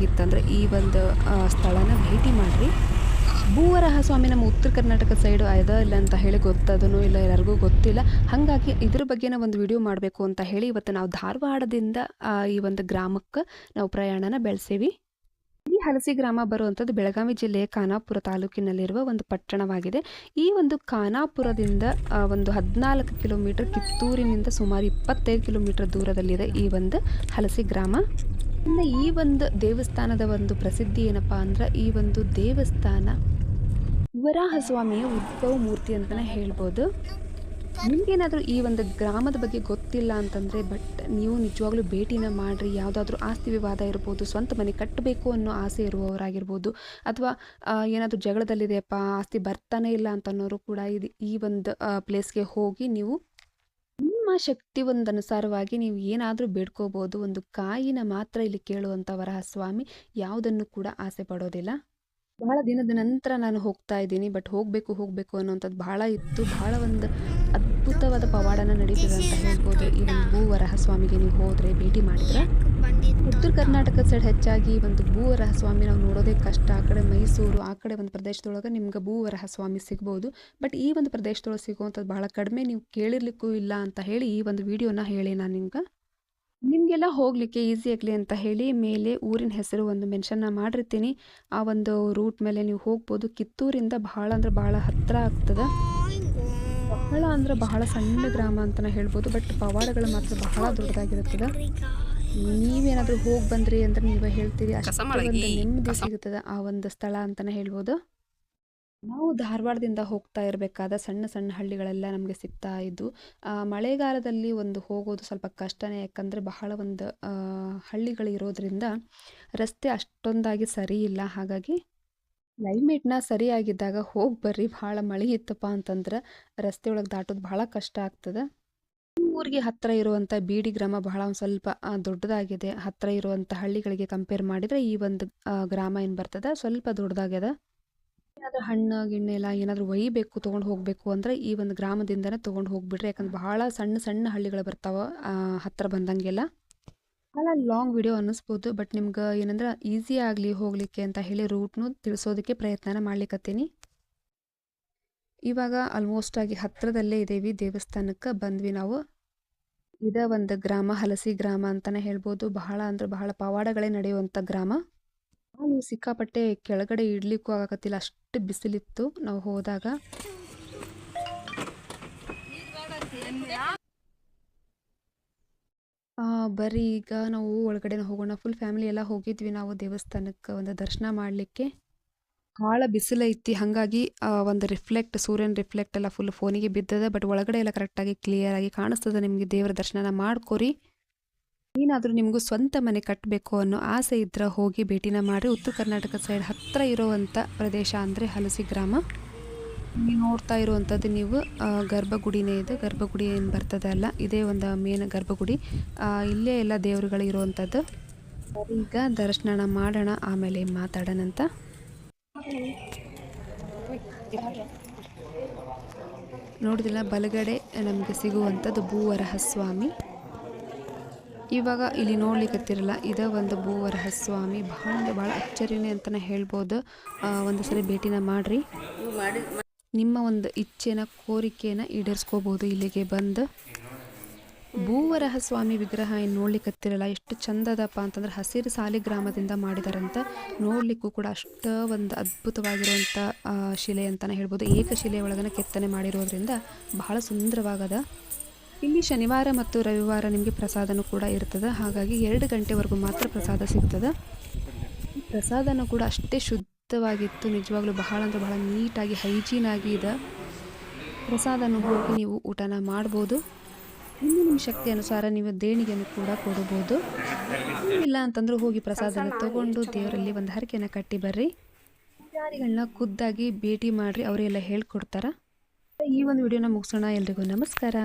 ಹೋಗಿತ್ತಂದ್ರೆ ಈ ಒಂದು ಸ್ಥಳನ ಭೇಟಿ ಮಾಡಿರಿ. ಭೂವರಹ ಸ್ವಾಮಿ ನಮ್ಮ ಉತ್ತರ ಕರ್ನಾಟಕ ಸೈಡ್ ಅದ ಇಲ್ಲ ಅಂತ ಹೇಳಿ ಗೊತ್ತದನೋ ಇಲ್ಲ ಎಲ್ಲರಿಗೂ ಗೊತ್ತಿಲ್ಲ. ಹಾಗಾಗಿ ಇದ್ರ ಬಗ್ಗೆನ ಒಂದು ವಿಡಿಯೋ ಮಾಡಬೇಕು ಅಂತ ಹೇಳಿ ಇವತ್ತು ನಾವು ಧಾರವಾಡದಿಂದ ಈ ಒಂದು ಗ್ರಾಮಕ್ಕೆ ನಾವು ಪ್ರಯಾಣನ ಬೆಳೆಸೇವಿ. ಈ ಹಲಸಿ ಗ್ರಾಮ ಬರುವಂಥದ್ದು ಬೆಳಗಾವಿ ಜಿಲ್ಲೆಯ ಖಾನಾಪುರ ತಾಲೂಕಿನಲ್ಲಿರುವ ಒಂದು ಪಟ್ಟಣವಾಗಿದೆ. ಈ ಒಂದು ಖಾನಾಪುರದಿಂದ ಒಂದು ಹದಿನಾಲ್ಕು ಕಿಲೋಮೀಟರ್ ಕಿತ್ತೂರಿನಿಂದ ಸುಮಾರು ಇಪ್ಪತ್ತೈದು ಕಿಲೋಮೀಟರ್ ದೂರದಲ್ಲಿದೆ ಈ ಒಂದು ಹಲಸಿ ಗ್ರಾಮ. ಇನ್ನು ಈ ಒಂದು ದೇವಸ್ಥಾನದ ಒಂದು ಪ್ರಸಿದ್ಧಿ ಏನಪ್ಪ ಅಂದ್ರೆ ಈ ಒಂದು ದೇವಸ್ಥಾನ ವರಾಹ ಸ್ವಾಮಿಯ ಉದ್ಭವ ಮೂರ್ತಿ ಅಂತಲೇ ಹೇಳ್ಬೋದು. ನಿಮಗೇನಾದರೂ ಈ ಒಂದು ಗ್ರಾಮದ ಬಗ್ಗೆ ಗೊತ್ತಿಲ್ಲ ಅಂತಂದರೆ ಬಟ್ ನೀವು ನಿಜವಾಗ್ಲೂ ಭೇಟಿನ ಮಾಡಿರಿ. ಯಾವುದಾದ್ರೂ ಆಸ್ತಿ ವಿವಾದ ಇರ್ಬೋದು, ಸ್ವಂತ ಮನೆ ಕಟ್ಟಬೇಕು ಅನ್ನೋ ಆಸೆ ಇರುವವರಾಗಿರ್ಬೋದು, ಅಥವಾ ಏನಾದರೂ ಜಗಳದಲ್ಲಿದೆಯಪ್ಪ, ಆಸ್ತಿ ಬರ್ತಾನೆ ಇಲ್ಲ ಅಂತ ಅನ್ನೋರು ಕೂಡ ಇದು ಈ ಒಂದು ಪ್ಲೇಸ್ಗೆ ಹೋಗಿ ನೀವು ಶಕ್ತಿ ಒಂದನುಸಾರವಾಗಿ ನೀವು ಏನಾದರೂ ಬೇಡ್ಕೋಬೋದು, ಒಂದು ಕಾಯಿನ ಮಾತ್ರ ಇಲ್ಲಿ ಕೇಳುವಂಥ ವರಹ ಸ್ವಾಮಿ, ಯಾವುದನ್ನು ಕೂಡ ಆಸೆ ಪಡೋದಿಲ್ಲ. ಬಹಳ ದಿನದ ನಂತರ ನಾನು ಹೋಗ್ತಾ ಇದ್ದೀನಿ, ಬಟ್ ಹೋಗಬೇಕು ಹೋಗಬೇಕು ಅನ್ನೋಂಥದ್ದು ಬಹಳ ಇತ್ತು. ಬಹಳ ಒಂದು ಅದ್ಭುತವಾದ ಪವಾಡನ ನಡೀತದೆ ಅಂತ ಹೇಳ್ಬೋದು. ಈ ಒಂದು ಭೂವರಹ ಸ್ವಾಮಿಗೆ ನೀವು ಹೋದರೆ, ಭೇಟಿ ಮಾಡಿದ್ರೆ. ಉತ್ತರ ಕರ್ನಾಟಕ ಸೈಡ್ ಹೆಚ್ಚಾಗಿ ಒಂದು ಭೂವರಹ ಸ್ವಾಮಿ ನಾವು ನೋಡೋದೇ ಕಷ್ಟ. ಆ ಕಡೆ ಮೈಸೂರು, ಆ ಕಡೆ ಒಂದು ಪ್ರದೇಶದೊಳಗೆ ನಿಮ್ಗೆ ಭೂವರಹ ಸ್ವಾಮಿ ಸಿಗ್ಬೋದು. ಬಟ್ ಈ ಒಂದು ಪ್ರದೇಶದೊಳಗೆ ಸಿಗುವಂಥದ್ದು ಬಹಳ ಕಡಿಮೆ. ನೀವು ಕೇಳಿರ್ಲಿಕ್ಕೂ ಇಲ್ಲ ಅಂತ ಹೇಳಿ ಈ ಒಂದು ವಿಡಿಯೋನ ಹೇಳಿ ನಾನು ನಿಮ್ಗೆ. ನಿಮಗೆಲ್ಲ ಹೋಗಲಿಕ್ಕೆ ಈಸಿ ಆಗಲಿ ಅಂತ ಹೇಳಿ ಮೇಲೆ ಊರಿನ ಹೆಸರು ಒಂದು ಮೆನ್ಷನ್ನ ಮಾಡಿರ್ತೀನಿ. ಆ ಒಂದು ರೂಟ್ ಮೇಲೆ ನೀವು ಹೋಗ್ಬೋದು. ಕಿತ್ತೂರಿಂದ ಬಹಳ ಅಂದ್ರೆ ಬಹಳ ಹತ್ತಿರ ಆಗ್ತದೆ. ಬಹಳ ಅಂದ್ರೆ ಬಹಳ ಸಣ್ಣ ಗ್ರಾಮ ಅಂತ ಹೇಳ್ಬೋದು. ಬಟ್ ಪವಾಡಗಳು ಮಾತ್ರ ಬಹಳ ದೊಡ್ಡದಾಗಿರುತ್ತದೆ. ನೀವೇನಾದರೂ ಹೋಗಿ ಬಂದ್ರಿ ಅಂದ್ರೆ ನೀವೇ ಹೇಳ್ತೀರಿ ಅಷ್ಟು ಒಂದು ನೆಮ್ಮದಿ ಸಿಗುತ್ತದೆ ಆ ಒಂದು ಸ್ಥಳ ಅಂತಾನೆ ಹೇಳ್ಬೋದು? ನಾವು ಧಾರವಾಡದಿಂದ ಹೋಗ್ತಾ ಇರಬೇಕಾದ ಸಣ್ಣ ಸಣ್ಣ ಹಳ್ಳಿಗಳೆಲ್ಲ ನಮಗೆ ಸಿಗ್ತಾ ಇದ್ದು ಆ, ಮಳೆಗಾಲದಲ್ಲಿ ಒಂದು ಹೋಗೋದು ಸ್ವಲ್ಪ ಕಷ್ಟನೇ ಯಾಕಂದರೆ ಬಹಳ ಒಂದು ಆ, ಹಳ್ಳಿಗಳು ಇರೋದ್ರಿಂದ ರಸ್ತೆ ಅಷ್ಟೊಂದಾಗಿ ಸರಿ ಇಲ್ಲ. ಹಾಗಾಗಿ ಕ್ಲೈಮೇಟ್ನ ಸರಿಯಾಗಿದ್ದಾಗ ಹೋಗಿ ಬರ್ರಿ ಭಾಳ ಮಳೆ ಇತ್ತಪ್ಪ ಅಂತಂದ್ರೆ ರಸ್ತೆ ಒಳಗೆ ದಾಟೋದು ಬಹಳ ಕಷ್ಟ ಆಗ್ತದೆ. ಊರಿಗೆ ಹತ್ತಿರ ಇರುವಂಥ ಬೀಡಿ ಗ್ರಾಮ ಬಹಳ ಒಂದು ಸ್ವಲ್ಪ ದೊಡ್ಡದಾಗಿದೆ. ಹತ್ತಿರ ಇರುವಂಥ ಹಳ್ಳಿಗಳಿಗೆ ಕಂಪೇರ್ ಮಾಡಿದರೆ ಈ ಒಂದು ಗ್ರಾಮ ಏನು ಬರ್ತದೆ? ಸ್ವಲ್ಪ ದೊಡ್ಡದಾಗ್ಯದ? ಏನಾದರೂ ಹಣ್ಣು, ಗಿಣ್ಣು ಎಲ್ಲ ಏನಾದರೂ ಒಯ್ಯಬೇಕು ತೊಗೊಂಡು ಹೋಗಬೇಕು ಅಂದರೆ ಈ ಒಂದು ಗ್ರಾಮದಿಂದನೇ ತೊಗೊಂಡು ಹೋಗ್ಬಿಡ್ರಿ ಯಾಕಂದ್ರೆ ಬಹಳ ಸಣ್ಣ ಸಣ್ಣ ಹಳ್ಳಿಗಳು ಬರ್ತಾವೆ ಹತ್ತಿರ ಬಂದಂಗೆಲ್ಲ. ಭಾಳ ಲಾಂಗ್ ವಿಡಿಯೋ ಅನ್ನಿಸ್ಬೋದು ಬಟ್ ನಿಮ್ಗೆ ಏನಂದ್ರೆ ಈಸಿ ಆಗಲಿ ಹೋಗಲಿಕ್ಕೆ ಅಂತ ಹೇಳಿ ರೂಟ್ನು ತಿಳಿಸೋದಕ್ಕೆ ಪ್ರಯತ್ನನ ಮಾಡ್ಲಿಕ್ಕತ್ತೀನಿ ಇವಾಗ ಆಲ್ಮೋಸ್ಟ್ ಆಗಿ ಹತ್ತಿರದಲ್ಲೇ ಇದ್ದೀವಿ ದೇವಸ್ಥಾನಕ್ಕೆ ಬಂದ್ವಿ ನಾವು. ಇದ ಒಂದು ಗ್ರಾಮ ಹಲಸಿ ಗ್ರಾಮ ಅಂತಾನೆ ಹೇಳ್ಬೋದು. ಬಹಳ ಅಂದ್ರೆ ಬಹಳ ಪವಾಡಗಳೇ ನಡೆಯುವಂತ ಗ್ರಾಮ. ನಾವು ಸಿಕ್ಕಾಪಟ್ಟೆ ಕೆಳಗಡೆ ಇಡ್ಲಿಕ್ಕೂ ಆಗಕತ್ತಿಲ್ಲ. ಅಷ್ಟು ಬಿಸಿಲಿತ್ತು. ನಾವು ಹೋದಾಗ ಬರೀ ಈಗ ನಾವು ಒಳಗಡೆ ಹೋಗೋಣ. ಫುಲ್ ಫ್ಯಾಮಿಲಿ ಎಲ್ಲ ಹೋಗಿದ್ವಿ ನಾವು ದೇವಸ್ಥಾನಕ್ಕೆ ಒಂದು ದರ್ಶನ ಮಾಡಲಿಕ್ಕೆ. ಭಾಳ ಬಿಸಿಲೈತಿ ಹಾಗಾಗಿ ಒಂದು ರಿಫ್ಲೆಕ್ಟ್, ಸೂರ್ಯನ ರಿಫ್ಲೆಕ್ಟ್ ಎಲ್ಲ ಫುಲ್ ಫೋನಿಗೆ ಬಿದ್ದದ ಬಟ್ ಒಳಗಡೆ ಎಲ್ಲ ಕರೆಕ್ಟಾಗಿ ಕ್ಲಿಯರ್ ಆಗಿ ಕಾಣಿಸ್ತದೆ ನಿಮಗೆ ದೇವರ ದರ್ಶನ ಮಾಡ್ಕೊರಿ. ಏನಾದರೂ ನಿಮಗೂ ಸ್ವಂತ ಮನೆ ಕಟ್ಟಬೇಕು ಅನ್ನೋ ಆಸೆ ಇದ್ರೆ ಹೋಗಿ ಭೇಟಿನ ಮಾಡಿ ಉತ್ತರ ಕರ್ನಾಟಕ ಸೈಡ್ ಹತ್ತಿರ ಇರೋವಂಥ ಪ್ರದೇಶ ಅಂದರೆ ಹಲಸಿ ಗ್ರಾಮ. ನೀವು ನೋಡ್ತಾ ಇರುವಂಥದ್ದು ನೀವು ಗರ್ಭಗುಡಿನೇ ಇದೆ. ಗರ್ಭಗುಡಿ ಏನು ಬರ್ತದೆ ಅಲ್ಲ, ಇದೇ ಒಂದು ಮೇನ್ ಗರ್ಭಗುಡಿ. ಇಲ್ಲೇ ಎಲ್ಲ ದೇವರುಗಳು ಇರುವಂಥದ್ದು ಈಗ ದರ್ಶನ ಮಾಡೋಣ, ಆಮೇಲೆ ಮಾತಾಡೋಣಂತ. ನೋಡಿದಿಲ್ಲ ಬಲಗಡೆ ನಮಗೆ ಸಿಗುವಂಥದ್ದು ಭೂವರಹ ಸ್ವಾಮಿ ಇವಾಗ ಇಲ್ಲಿ ನೋಡ್ಲಿಕ್ಕತ್ತಿರಲ್ಲ ಇದ ಒಂದು ಭೂವರಹ ಸ್ವಾಮಿ ಭಾಳ ಅಂದ್ರೆ ಭಾಳ ಅಚ್ಚರಿನೇ ಅಂತಲೇ ಹೇಳ್ಬೋದು. ಒಂದು ಸರಿ ಭೇಟಿನ ಮಾಡ್ರಿ. ನಿಮ್ಮ ಒಂದು ಇಚ್ಛೆನ ಕೋರಿಕೆಯನ್ನು ಈಡೇರಿಸ್ಕೋಬೋದು ಇಲ್ಲಿಗೆ ಬಂದು. ಭೂವರಹ ಸ್ವಾಮಿ ವಿಗ್ರಹ ಏನು ನೋಡ್ಲಿಕ್ಕತ್ತಿರಲ್ಲ ಎಷ್ಟು ಚಂದದಪ್ಪ ಅಂತಂದ್ರೆ ಹಸಿರು ಸಾಲಿ ಗ್ರಾಮದಿಂದ ಮಾಡಿದಾರಂತ. ನೋಡ್ಲಿಕ್ಕೂ ಕೂಡ ಅಷ್ಟು ಒಂದು ಅದ್ಭುತವಾಗಿರುವಂಥ ಶಿಲೆ ಅಂತಲೇ ಹೇಳ್ಬೋದು. ಏಕಶಿಲೆ ಒಳಗನ ಕೆತ್ತನೆ ಮಾಡಿರೋದ್ರಿಂದ ಬಹಳ ಸುಂದರವಾಗದ. ಇಲ್ಲಿ ಶನಿವಾರ ಮತ್ತು ರವಿವಾರ ನಿಮಗೆ ಪ್ರಸಾದನೂ ಕೂಡ ಇರ್ತದೆ. ಹಾಗಾಗಿ ಎರಡು ಗಂಟೆವರೆಗೂ ಮಾತ್ರ ಪ್ರಸಾದ ಸಿಗ್ತದೆ. ಪ್ರಸಾದನೂ ಕೂಡ ಅಷ್ಟೇ ಶುದ್ಧವಾಗಿತ್ತು. ನಿಜವಾಗ್ಲೂ ಬಹಳ ಅಂದರೆ ಬಹಳ ನೀಟಾಗಿ, ಹೈಜೀನ್ ಆಗಿ ಇದೆ. ಪ್ರಸಾದನೂ ಹೋಗಿ ನೀವು ಊಟನ ಮಾಡ್ಬೋದು. ಇನ್ನು ನಿಮ್ಮ ಶಕ್ತಿ ಅನುಸಾರ ನೀವು ದೇಣಿಗೆಯನ್ನು ಕೂಡ ಕೊಡಬಹುದು. ಇಲ್ಲ ಅಂತಂದ್ರೆ ಹೋಗಿ ಪ್ರಸಾದನ ತಗೊಂಡು ದೇವರಲ್ಲಿ ಒಂದು ಹರಕೆಯನ್ನು ಕಟ್ಟಿ ಬರ್ರಿ. ಪೂಜಾರಿಗಳನ್ನ ಖುದ್ದಾಗಿ ಭೇಟಿ ಮಾಡ್ರಿ, ಅವರೆಲ್ಲ ಹೇಳ್ಕೊಡ್ತಾರ. ಈ ಒಂದು ವಿಡಿಯೋನ ಮುಗಿಸೋಣ ಎಲ್ರಿಗೂ ನಮಸ್ಕಾರ.